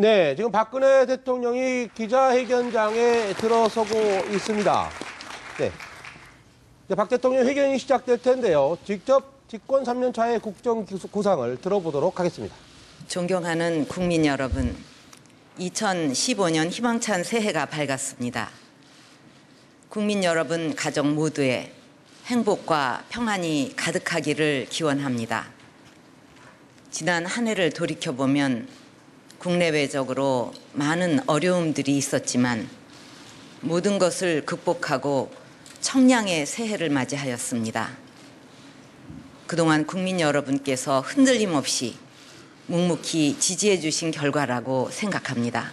네, 지금 박근혜 대통령이 기자회견장에 들어서고 있습니다. 네. 박 대통령 회견이 시작될 텐데요. 직접 집권 3년 차의 국정 구상을 들어보도록 하겠습니다. 존경하는 국민 여러분, 2015년 희망찬 새해가 밝았습니다. 국민 여러분 가정 모두의 행복과 평안이 가득하기를 기원합니다. 지난 한 해를 돌이켜보면 국내외적으로 많은 어려움들이 있었지만 모든 것을 극복하고 청량의 새해를 맞이하였습니다. 그동안 국민 여러분께서 흔들림 없이 묵묵히 지지해 주신 결과라고 생각합니다.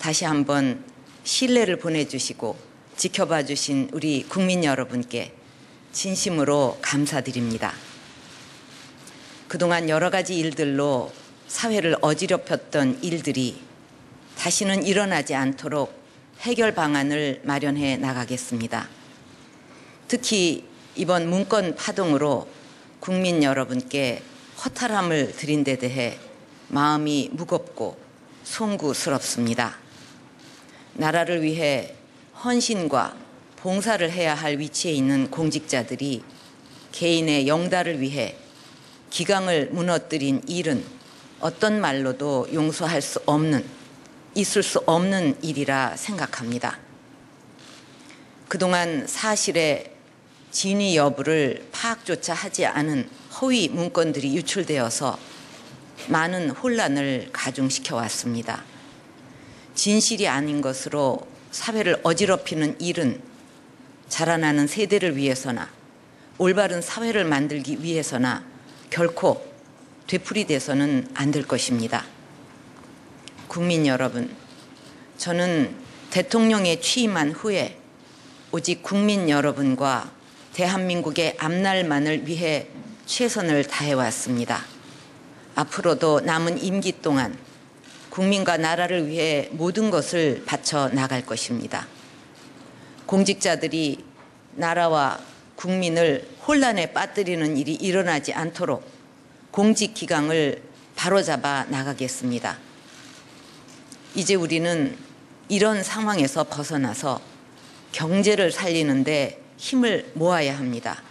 다시 한번 신뢰를 보내주시고 지켜봐 주신 우리 국민 여러분께 진심으로 감사드립니다. 그동안 여러 가지 일들로 사회를 어지럽혔던 일들이 다시는 일어나지 않도록 해결 방안을 마련해 나가겠습니다. 특히 이번 문건 파동으로 국민 여러분께 허탈함을 드린 데 대해 마음이 무겁고 송구스럽습니다. 나라를 위해 헌신과 봉사를 해야 할 위치에 있는 공직자들이 개인의 영달을 위해 기강을 무너뜨린 일은 어떤 말로도 용서할 수 없는, 있을 수 없는 일이라 생각합니다. 그동안 사실의 진위 여부를 파악조차 하지 않은 허위 문건들이 유출되어서 많은 혼란을 가중시켜 왔습니다. 진실이 아닌 것으로 사회를 어지럽히는 일은 자라나는 세대를 위해서나 올바른 사회를 만들기 위해서나 결코 되풀이돼서는 안 될 것입니다. 국민 여러분, 저는 대통령에 취임한 후에 오직 국민 여러분과 대한민국의 앞날만을 위해 최선을 다해왔습니다. 앞으로도 남은 임기 동안 국민과 나라를 위해 모든 것을 바쳐 나갈 것입니다. 공직자들이 나라와 국민을 혼란에 빠뜨리는 일이 일어나지 않도록 공직 기강을 바로잡아 나가겠습니다. 이제 우리는 이런 상황에서 벗어나서 경제를 살리는데 힘을 모아야 합니다.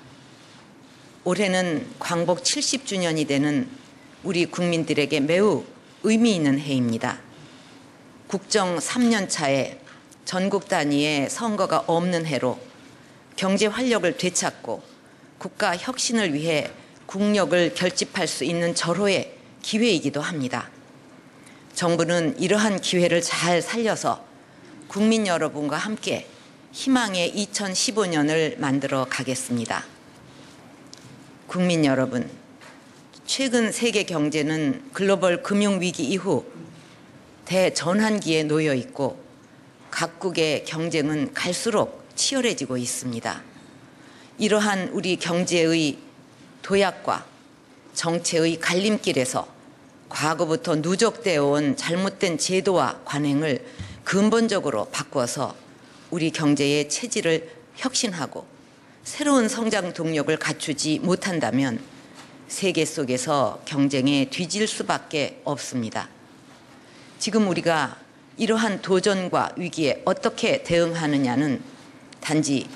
올해는 광복 70주년이 되는 우리 국민들에게 매우 의미 있는 해입니다. 국정 3년 차에 전국 단위의 선거가 없는 해로 경제 활력을 되찾고 국가 혁신을 위해 국력을 결집할 수 있는 절호의 기회이기도 합니다. 정부는 이러한 기회를 잘 살려서 국민 여러분과 함께 희망의 2015년을 만들어 가겠습니다. 국민 여러분, 최근 세계 경제는 글로벌 금융 위기 이후 대전환기에 놓여 있고 각국의 경쟁은 갈수록 치열해지고 있습니다. 이러한 우리 경제의 도약과 정체의 갈림길에서 과거부터 누적되어 온 잘못된 제도와 관행을 근본적으로 바꿔서 우리 경제의 체질을 혁신하고 새로운 성장 동력을 갖추지 못한다면 세계 속에서 경쟁에 뒤질 수밖에 없습니다. 지금 우리가 이러한 도전과 위기에 어떻게 대응하느냐는 단지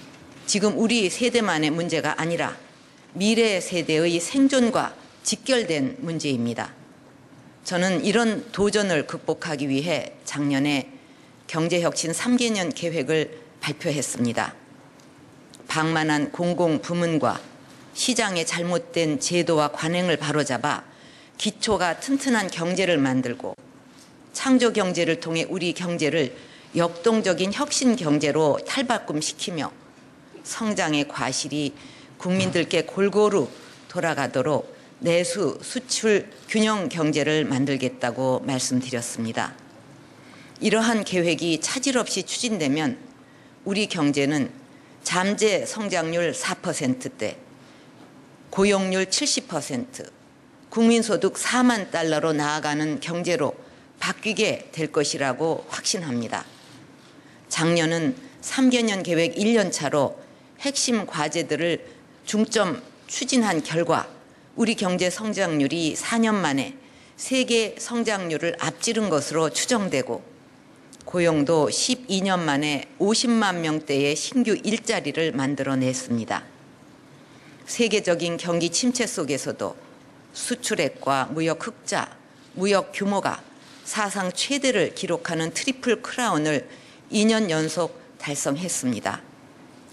지금 우리 세대만의 문제가 아니라 미래 세대의 생존과 직결된 문제입니다. 저는 이런 도전을 극복하기 위해 작년에 경제혁신 3개년 계획을 발표했습니다. 방만한 공공 부문과 시장의 잘못된 제도와 관행을 바로잡아 기초가 튼튼한 경제를 만들고 창조 경제를 통해 우리 경제를 역동적인 혁신 경제로 탈바꿈시키며 성장의 과실이 국민들께 골고루 돌아가도록 내수 수출 균형 경제를 만들겠다고 말씀드렸습니다. 이러한 계획이 차질 없이 추진되면 우리 경제는 잠재 성장률 4%대, 고용률 70%, 국민소득 4만 달러로 나아가는 경제로 바뀌게 될 것이라고 확신합니다. 작년은 3개년 계획 1년 차로 핵심 과제들을 중점 추진한 결과 우리 경제 성장률이 4년 만에 세계 성장률을 앞지른 것으로 추정되고 고용도 12년 만에 50만 명대의 신규 일자리를 만들어냈습니다. 세계적인 경기 침체 속에서도 수출액과 무역 흑자, 무역 규모가 사상 최대를 기록하는 트리플 크라운을 2년 연속 달성했습니다.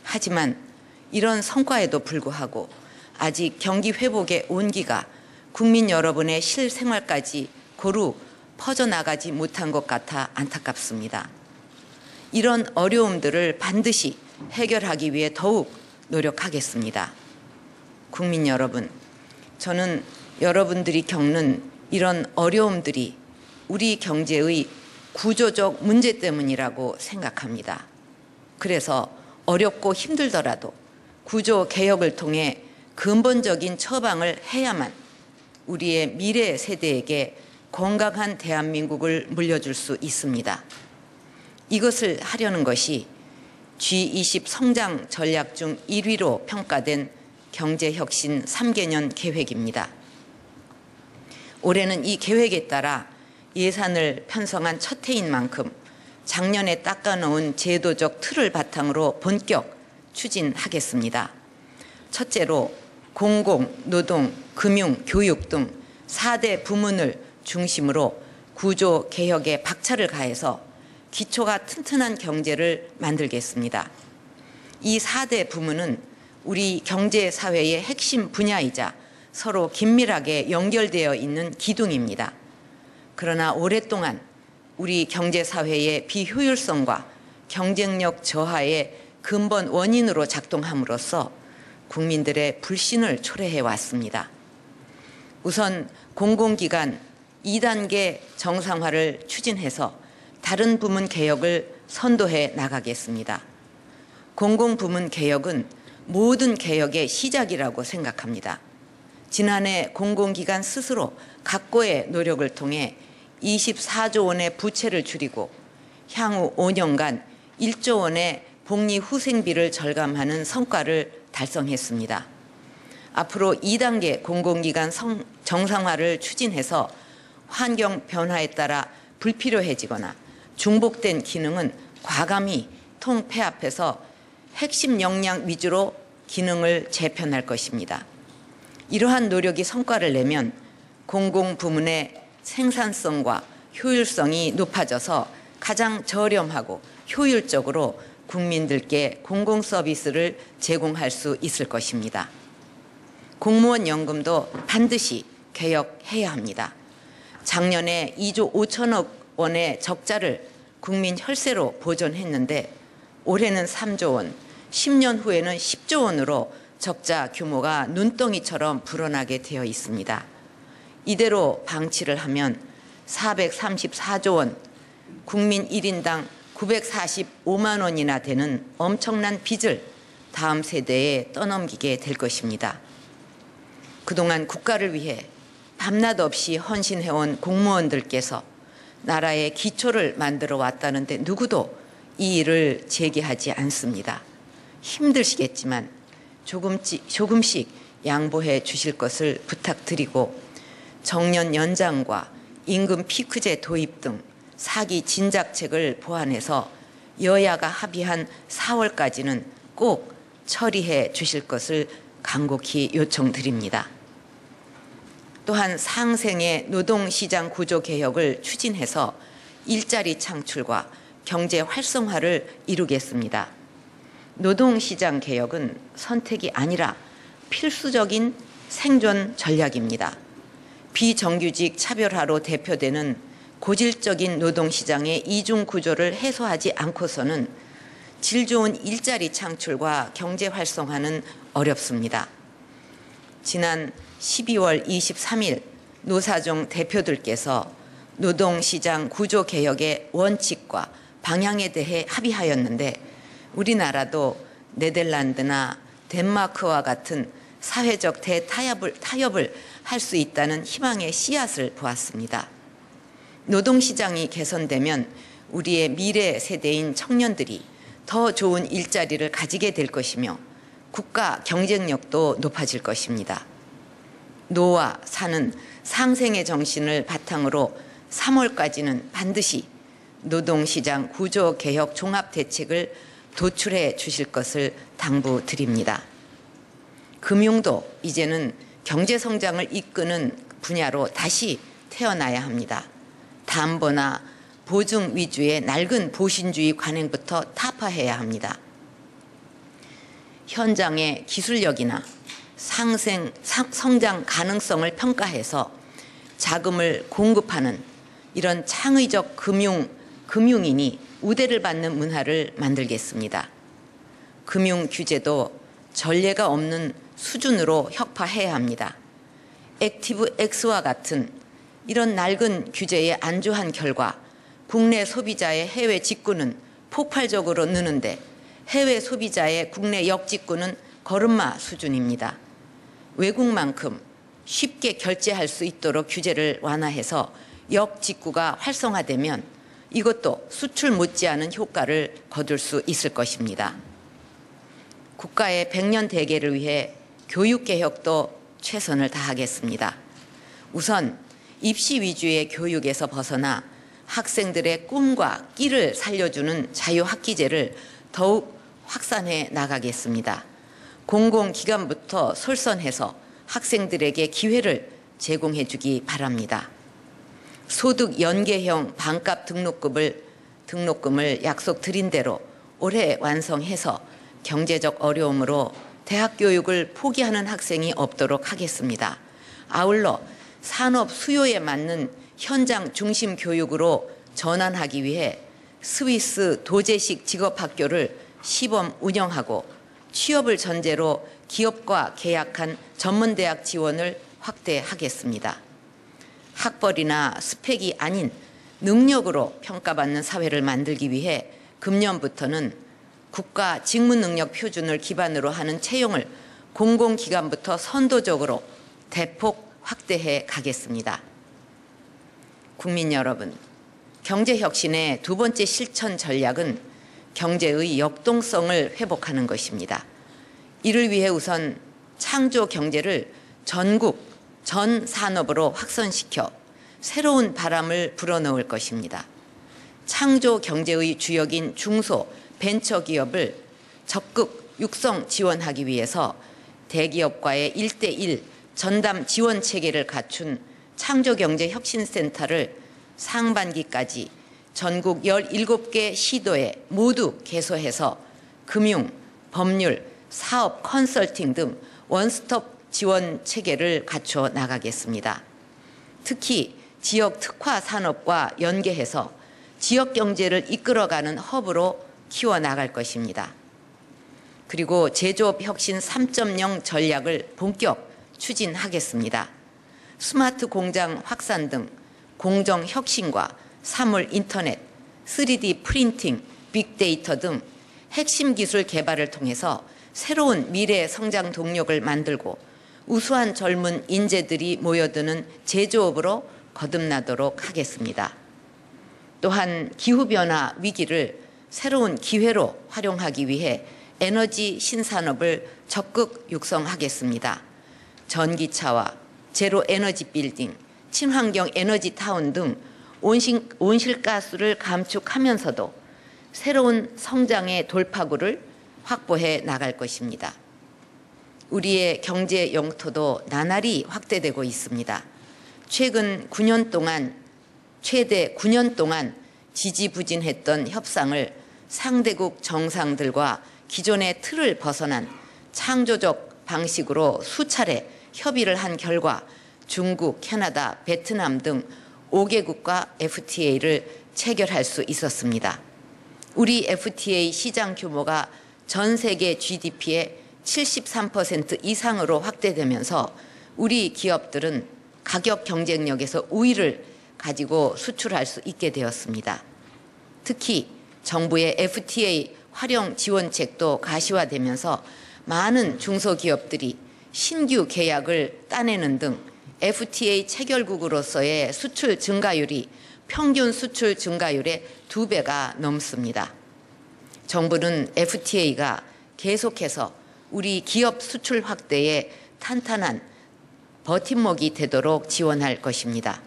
하지만 이런 성과에도 불구하고 아직 경기 회복의 온기가 국민 여러분의 실생활까지 고루 퍼져나가지 못한 것 같아 안타깝습니다. 이런 어려움들을 반드시 해결하기 위해 더욱 노력하겠습니다. 국민 여러분, 저는 여러분들이 겪는 이런 어려움들이 우리 경제의 구조적 문제 때문이라고 생각합니다. 그래서 어렵고 힘들더라도 구조 개혁을 통해 근본적인 처방을 해야만 우리의 미래 세대에게 건강한 대한민국을 물려줄 수 있습니다. 이것을 하려는 것이 G20 성장 전략 중 1위로 평가된 경제혁신 3개년 계획입니다. 올해는 이 계획에 따라 예산을 편성한 첫 해인 만큼 작년에 닦아놓은 제도적 틀을 바탕으로 본격 추진하겠습니다. 첫째로 공공, 노동, 금융, 교육 등 4대 부문을 중심으로 구조 개혁에 박차를 가해서 기초가 튼튼한 경제를 만들겠습니다. 이 4대 부문은 우리 경제 사회의 핵심 분야이자 서로 긴밀하게 연결되어 있는 기둥입니다. 그러나 오랫동안 우리 경제 사회의 비효율성과 경쟁력 저하의 근본 원인으로 작동함으로써 국민들의 불신을 초래해 왔습니다. 우선 공공기관 2단계 정상화를 추진해서 다른 부문 개혁을 선도해 나가겠습니다. 공공부문 개혁은 모든 개혁의 시작이라고 생각합니다. 지난해 공공기관 스스로 각고의 노력을 통해 24조 원의 부채를 줄이고 향후 5년간 1조 원의 복리 후생비를 절감하는 성과를 달성했습니다. 앞으로 2단계 공공기관 성, 정상화를 추진해서 환경 변화에 따라 불필요해지거나 중복된 기능은 과감히 통폐합해서 핵심 역량 위주로 기능을 재편할 것입니다. 이러한 노력이 성과를 내면 공공부문의 생산성과 효율성이 높아져서 가장 저렴하고 효율적으로 국민들께 공공 서비스를 제공할 수 있을 것입니다. 공무원 연금도 반드시 개혁해야 합니다. 작년에 2조 5천억 원의 적자를 국민 혈세로 보존했는데 올해는 3조 원, 10년 후에는 10조 원으로 적자 규모가 눈덩이처럼 불어나게 되어 있습니다. 이대로 방치를 하면 434조 원, 국민 1인당 945만 원이나 되는 엄청난 빚을 다음 세대에 떠넘기게 될 것입니다. 그동안 국가를 위해 밤낮 없이 헌신해온 공무원들께서 나라의 기초를 만들어 왔다는데 누구도 이 일을 제기하지 않습니다. 힘드시겠지만 조금씩, 조금씩 양보해 주실 것을 부탁드리고 정년 연장과 임금 피크제 도입 등 사기 진작책을 보완해서 여야가 합의한 4월까지는 꼭 처리해 주실 것을 간곡히 요청드립니다. 또한 상생의 노동시장 구조 개혁을 추진해서 일자리 창출과 경제 활성화를 이루겠습니다. 노동시장 개혁은 선택이 아니라 필수적인 생존 전략입니다. 비정규직 차별화로 대표되는 고질적인 노동시장의 이중 구조를 해소하지 않고서는 질 좋은 일자리 창출과 경제 활성화는 어렵습니다. 지난 12월 23일 노사정 대표들께서 노동시장 구조 개혁의 원칙과 방향에 대해 합의하였는데 우리나라도 네덜란드나 덴마크와 같은 사회적 대타협을 타협을 할 수 있다는 희망의 씨앗을 보았습니다. 노동시장이 개선되면 우리의 미래 세대인 청년들이 더 좋은 일자리를 가지게 될 것이며 국가 경쟁력도 높아질 것입니다. 노와 사는 상생의 정신을 바탕으로 3월까지는 반드시 노동시장 구조개혁 종합대책을 도출해 주실 것을 당부드립니다. 금융도 이제는 경제성장을 이끄는 분야로 다시 태어나야 합니다. 담보나 보증 위주의 낡은 보신주의 관행부터 타파해야 합니다. 현장의 기술력이나 상생, 상, 성장 가능성을 평가해서 자금을 공급하는 이런 창의적 금융, 금융인이 우대를 받는 문화를 만들겠습니다. 금융 규제도 전례가 없는 수준으로 혁파해야 합니다. 액티브 X와 같은 이런 낡은 규제에 안주한 결과 국내 소비자의 해외 직구는 폭발적으로 느는데 해외 소비자의 국내 역직구는 걸음마 수준입니다. 외국만큼 쉽게 결제할 수 있도록 규제를 완화해서 역직구가 활성화되면 이것도 수출 못지않은 효과를 거둘 수 있을 것입니다. 국가의 백년 대계를 위해 교육개혁도 최선을 다하겠습니다. 우선 입시 위주의 교육에서 벗어나 학생들의 꿈과 끼를 살려주는 자유학기제를 더욱 확산해 나가겠습니다. 공공기관부터 솔선해서 학생들에게 기회를 제공해 주기 바랍니다. 소득 연계형 반값 등록금을 등록금을 약속드린 대로 올해 완성해서 경제적 어려움으로 대학 교육을 포기하는 학생이 없도록 하겠습니다. 아울러 산업 수요에 맞는 현장 중심 교육으로 전환하기 위해 스위스 도제식 직업학교를 시범 운영하고 취업을 전제로 기업과 계약한 전문대학 지원을 확대하겠습니다. 학벌이나 스펙이 아닌 능력으로 평가받는 사회를 만들기 위해 금년부터는 국가 직무능력 표준을 기반으로 하는 채용을 공공기관부터 선도적으로 대폭 확대해 가겠습니다. 국민 여러분, 경제혁신의 두 번째 실천 전략은 경제의 역동성을 회복하는 것입니다. 이를 위해 우선 창조 경제를 전국 전 산업으로 확산시켜 새로운 바람을 불어넣을 것입니다. 창조 경제의 주역인 중소 벤처 기업을 적극 육성 지원하기 위해서 대기업과의 1대1 전담 지원 체계를 갖춘 창조경제혁신센터를 상반기까지 전국 17개 시도에 모두 개소해서 금융, 법률, 사업 컨설팅 등 원스톱 지원 체계를 갖춰 나가겠습니다. 특히 지역 특화 산업과 연계해서 지역 경제를 이끌어가는 허브로 키워나갈 것입니다. 그리고 제조업 혁신 3.0 전략을 본격 추진하겠습니다. 스마트 공장 확산 등 공정 혁신과 사물 인터넷, 3D 프린팅, 빅데이터 등 핵심 기술 개발을 통해서 새로운 미래 성장 동력을 만들고 우수한 젊은 인재들이 모여드는 제조업으로 거듭나도록 하겠습니다. 또한 기후변화 위기를 새로운 기회로 활용하기 위해 에너지 신산업을 적극 육성하겠습니다. 전기차와 제로 에너지 빌딩, 친환경 에너지 타운 등 온실, 온실가스를 감축하면서도 새로운 성장의 돌파구를 확보해 나갈 것입니다. 우리의 경제 영토도 나날이 확대되고 있습니다. 최근 9년 동안 최대 9년 동안 지지부진했던 협상을 상대국 정상들과 기존의 틀을 벗어난 창조적 방식으로 수차례 협의를 한 결과 중국, 캐나다, 베트남 등 5개국과 FTA를 체결할 수 있었습니다. 우리 FTA 시장 규모가 전 세계 GDP의 73% 이상으로 확대되면서 우리 기업들은 가격 경쟁력에서 우위를 가지고 수출할 수 있게 되었습니다. 특히 정부의 FTA 활용 지원책도 가시화되면서 많은 중소기업들이 신규 계약을 따내는 등 FTA 체결국으로서의 수출 증가율이 평균 수출 증가율의 두 배가 넘습니다. 정부는 FTA가 계속해서 우리 기업 수출 확대에 탄탄한 버팀목이 되도록 지원할 것입니다.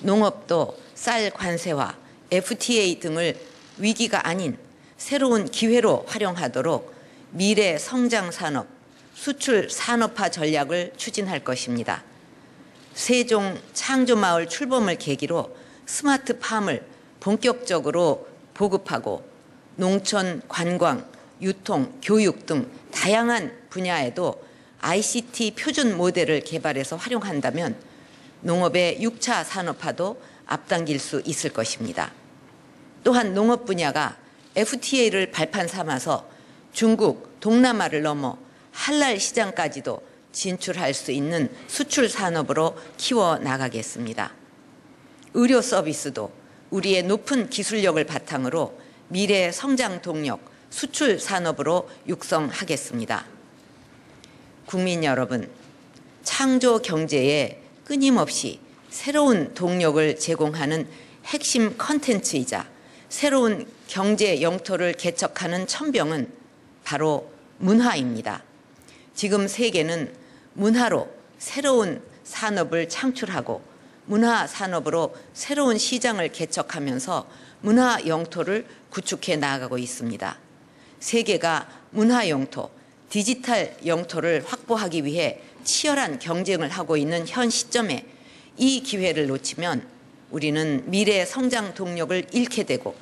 농업도 쌀 관세와 FTA 등을 위기가 아닌 새로운 기회로 활용하도록 미래 성장 산업, 수출 산업화 전략을 추진할 것입니다. 세종 창조마을 출범을 계기로 스마트 팜을 본격적으로 보급하고 농촌 관광, 유통, 교육 등 다양한 분야에도 ICT 표준 모델을 개발해서 활용한다면 농업의 6차 산업화도 앞당길 수 있을 것입니다. 또한 농업 분야가 FTA를 발판 삼아서 중국, 동남아를 넘어 한랄 시장까지도 진출할 수 있는 수출 산업으로 키워 나가겠습니다. 의료 서비스도 우리의 높은 기술력을 바탕으로 미래 성장 동력, 수출 산업으로 육성하겠습니다. 국민 여러분, 창조 경제에 끊임없이 새로운 동력을 제공하는 핵심 컨텐츠이자 새로운 경제 영토를 개척하는 천병은 바로 문화입니다. 지금 세계는 문화로 새로운 산업을 창출하고 문화 산업으로 새로운 시장을 개척하면서 문화 영토를 구축해 나가고 있습니다. 세계가 문화 영토, 디지털 영토를 확보하기 위해 치열한 경쟁을 하고 있는 현 시점에 이 기회를 놓치면 우리는 미래 성장 동력을 잃게 되고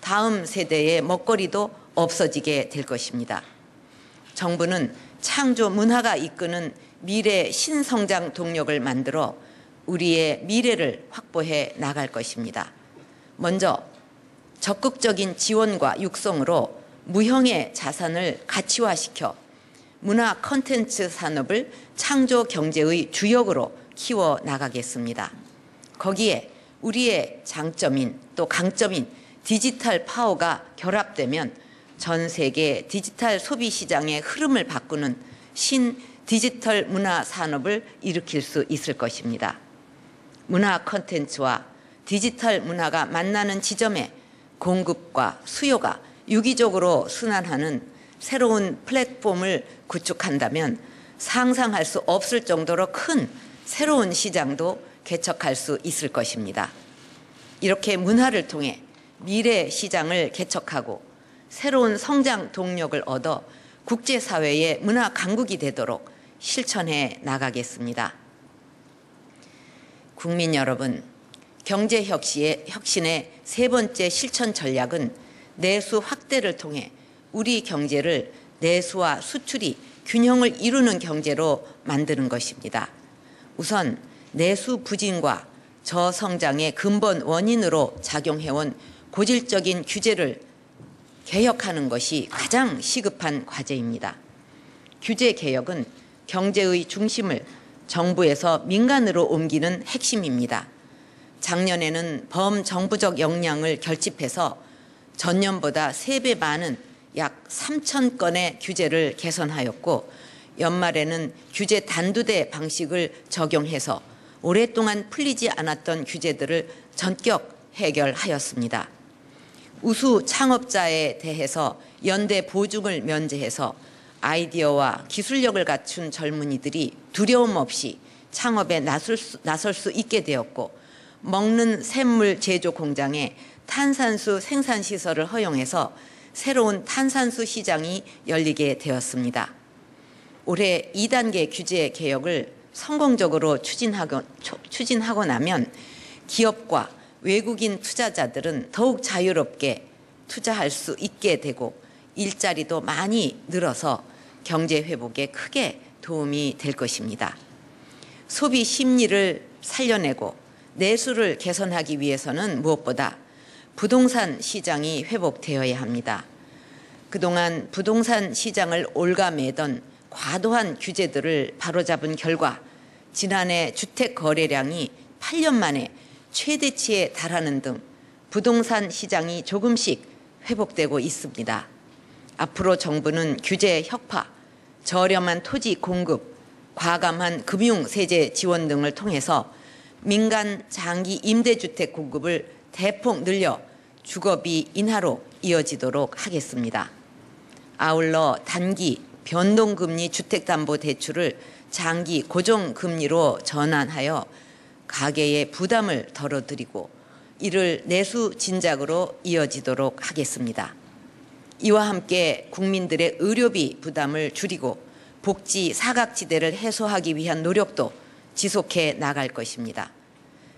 다음 세대의 먹거리도 없어지게 될 것입니다. 정부는 창조 문화가 이끄는 미래 신성장 동력을 만들어 우리의 미래를 확보해 나갈 것입니다. 먼저 적극적인 지원과 육성으로 무형의 자산을 가치화시켜 문화 컨텐츠 산업을 창조 경제의 주역으로 키워 나가겠습니다. 거기에 우리의 장점인 또 강점인 디지털 파워가 결합되면 전 세계 디지털 소비 시장의 흐름을 바꾸는 신 디지털 문화 산업을 일으킬 수 있을 것입니다. 문화 컨텐츠와 디지털 문화가 만나는 지점에 공급과 수요가 유기적으로 순환하는 새로운 플랫폼을 구축한다면 상상할 수 없을 정도로 큰 새로운 시장도 개척할 수 있을 것입니다. 이렇게 문화를 통해 미래 시장을 개척하고 새로운 성장 동력을 얻어 국제사회의 문화 강국이 되도록 실천해 나가겠습니다. 국민 여러분, 경제 혁신의 세 번째 실천 전략은 내수 확대를 통해 우리 경제를 내수와 수출이 균형을 이루는 경제로 만드는 것입니다. 우선 내수 부진과 저성장의 근본 원인으로 작용해온 고질적인 규제를 개혁하는 것이 가장 시급한 과제입니다. 규제 개혁은 경제의 중심을 정부에서 민간으로 옮기는 핵심입니다. 작년에는 범정부적 역량을 결집해서 전년보다 3배 많은 약 3천 건의 규제를 개선하였고 연말에는 규제 단두대 방식을 적용해서 오랫동안 풀리지 않았던 규제들을 전격 해결하였습니다. 우수 창업자에 대해서 연대 보증을 면제해서 아이디어와 기술력을 갖춘 젊은이들이 두려움 없이 창업에 나설 수, 나설 수 있게 되었고 먹는 샘물 제조 공장에 탄산수 생산 시설을 허용해서 새로운 탄산수 시장이 열리게 되었습니다. 올해 2단계 규제 개혁을 성공적으로 추진하고, 추진하고 나면 기업과 외국인 투자자들은 더욱 자유롭게 투자할 수 있게 되고 일자리도 많이 늘어서 경제 회복에 크게 도움이 될 것입니다. 소비 심리를 살려내고 내수를 개선하기 위해서는 무엇보다 부동산 시장이 회복되어야 합니다. 그동안 부동산 시장을 올가매던 과도한 규제들을 바로잡은 결과 지난해 주택 거래량이 8년 만에 최대치에 달하는 등 부동산 시장이 조금씩 회복되고 있습니다. 앞으로 정부는 규제 혁파, 저렴한 토지 공급, 과감한 금융 세제 지원 등을 통해서 민간 장기 임대주택 공급을 대폭 늘려 주거비 인하로 이어지도록 하겠습니다. 아울러 단기 변동금리 주택담보대출을 장기 고정 금리로 전환하여 가계의 부담을 덜어드리고 이를 내수 진작으로 이어지도록 하겠습니다. 이와 함께 국민들의 의료비 부담을 줄이고 복지 사각지대를 해소하기 위한 노력도 지속해 나갈 것입니다.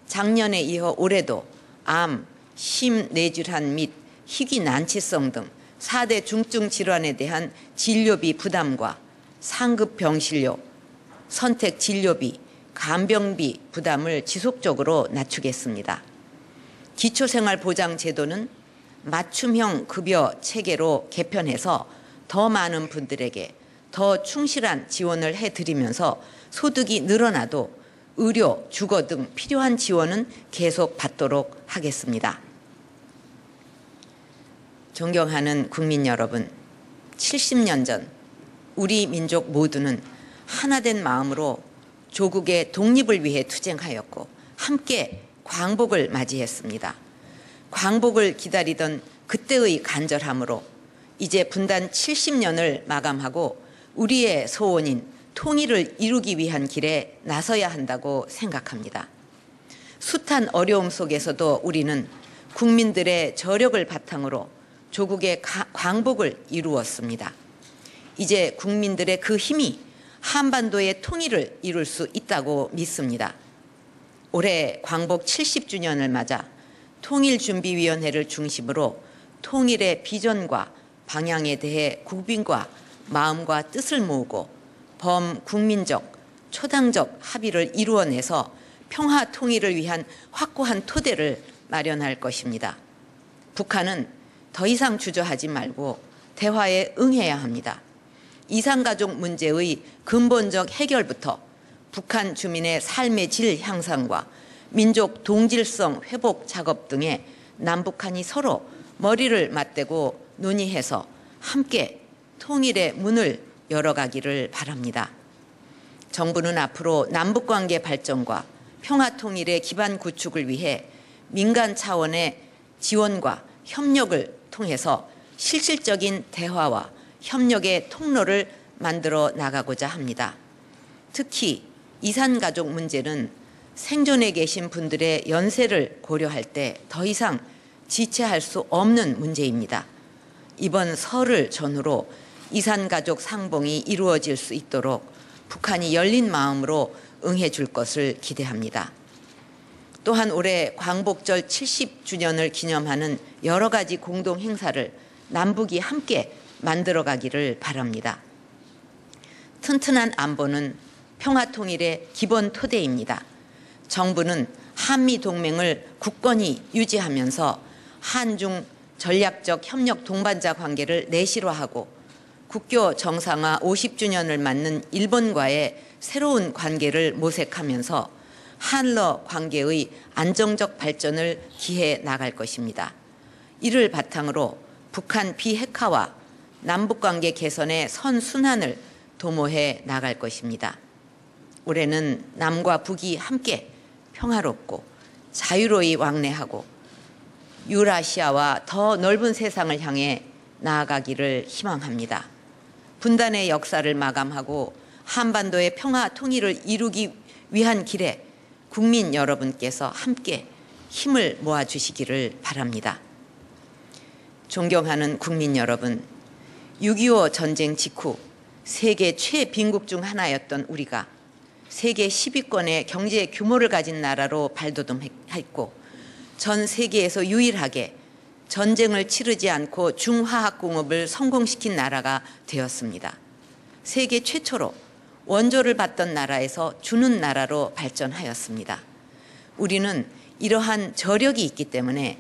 작년에 이어 올해도 암, 심 뇌질환 및 희귀 난치성 등 4대 중증 질환에 대한 진료비 부담과 상급 병실료, 선택 진료비, 간병비 부담을 지속적으로 낮추겠습니다. 기초생활보장제도는 맞춤형 급여 체계로 개편해서 더 많은 분들에게 더 충실한 지원을 해드리면서 소득이 늘어나도 의료, 주거 등 필요한 지원은 계속 받도록 하겠습니다. 존경하는 국민 여러분, 70년 전 우리 민족 모두는 하나된 마음으로 조국의 독립을 위해 투쟁하였고 함께 광복을 맞이했습니다. 광복을 기다리던 그때의 간절함으로 이제 분단 70년을 마감하고 우리의 소원인 통일을 이루기 위한 길에 나서야 한다고 생각합니다. 숱한 어려움 속에서도 우리는 국민들의 저력을 바탕으로 조국의 가- 광복을 이루었습니다. 이제 국민들의 그 힘이 한반도의 통일을 이룰 수 있다고 믿습니다. 올해 광복 70주년을 맞아 통일준비위원회를 중심으로 통일의 비전과 방향에 대해 국민과 마음과 뜻을 모으고 범국민적, 초당적 합의를 이루어내서 평화 통일을 위한 확고한 토대를 마련할 것입니다. 북한은 더 이상 주저하지 말고 대화에 응해야 합니다. 이산가족 문제의 근본적 해결부터 북한 주민의 삶의 질 향상과 민족 동질성 회복 작업 등에 남북한이 서로 머리를 맞대고 논의해서 함께 통일의 문을 열어가기를 바랍니다. 정부는 앞으로 남북관계 발전과 평화통일의 기반 구축을 위해 민간 차원의 지원과 협력을 통해서 실질적인 대화와 협력의 통로를 만들어 나가고자 합니다. 특히 이산 가족 문제는 생존해 계신 분들의 연세를 고려할 때 더 이상 지체할 수 없는 문제입니다. 이번 설을 전후로 이산 가족 상봉이 이루어질 수 있도록 북한이 열린 마음으로 응해 줄 것을 기대합니다. 또한 올해 광복절 70주년을 기념하는 여러 가지 공동 행사를 남북이 함께 만들어 가기를 바랍니다. 튼튼한 안보는 평화 통일의 기본 토대입니다. 정부는 한미 동맹을 굳건히 유지하면서 한중 전략적 협력 동반자 관계를 내실화하고 국교 정상화 50주년을 맞는 일본과의 새로운 관계를 모색하면서 한러 관계의 안정적 발전을 기해 나갈 것입니다. 이를 바탕으로 북한 비핵화와 남북관계 개선의 선순환을 도모해 나갈 것입니다. 올해는 남과 북이 함께 평화롭고 자유로이 왕래하고 유라시아와 더 넓은 세상을 향해 나아가기를 희망합니다. 분단의 역사를 마감하고 한반도의 평화 통일을 이루기 위한 길에 국민 여러분께서 함께 힘을 모아 주시기를 바랍니다. 존경하는 국민 여러분, 6.25 전쟁 직후 세계 최빈국 중 하나였던 우리가 세계 10위권의 경제 규모를 가진 나라로 발돋움했고 전 세계에서 유일하게 전쟁을 치르지 않고 중화학공업을 성공시킨 나라가 되었습니다. 세계 최초로 원조를 받던 나라에서 주는 나라로 발전하였습니다. 우리는 이러한 저력이 있기 때문에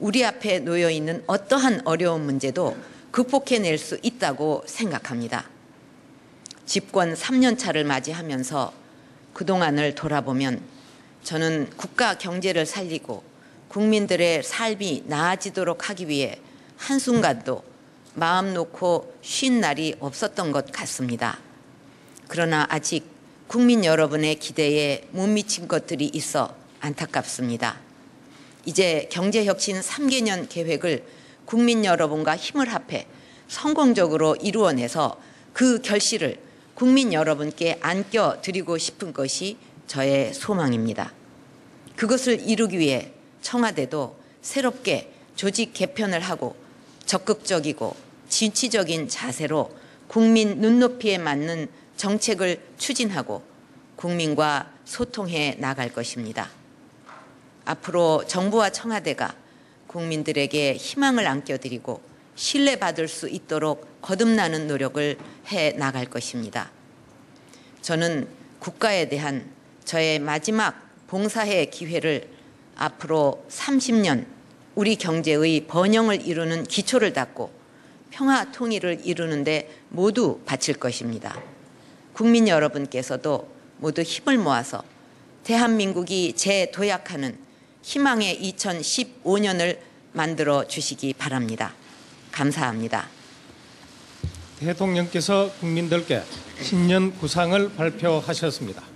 우리 앞에 놓여 있는 어떠한 어려운 문제도 극복해낼 수 있다고 생각합니다. 집권 3년 차를 맞이하면서 그동안을 돌아보면 저는 국가 경제를 살리고 국민들의 삶이 나아지도록 하기 위해 한순간도 마음 놓고 쉰 날이 없었던 것 같습니다. 그러나 아직 국민 여러분의 기대에 못 미친 것들이 있어 안타깝습니다. 이제 경제혁신 3개년 계획을 국민 여러분과 힘을 합해 성공적으로 이루어내서 그 결실을 국민 여러분께 안겨 드리고 싶은 것이 저의 소망입니다. 그것을 이루기 위해 청와대도 새롭게 조직 개편을 하고 적극적이고 진취적인 자세로 국민 눈높이에 맞는 정책을 추진하고 국민과 소통해 나갈 것입니다. 앞으로 정부와 청와대가 국민들에게 희망을 안겨드리고 신뢰받을 수 있도록 거듭나는 노력을 해 나갈 것입니다. 저는 국가에 대한 저의 마지막 봉사의 기회를 앞으로 30년 우리 경제의 번영을 이루는 기초를 닦고 평화 통일을 이루는데 모두 바칠 것입니다. 국민 여러분께서도 모두 힘을 모아서 대한민국이 재도약하는 희망의 2015년을 만들어 주시기 바랍니다. 감사합니다. 대통령께서 국민들께 신년 구상을 발표하셨습니다.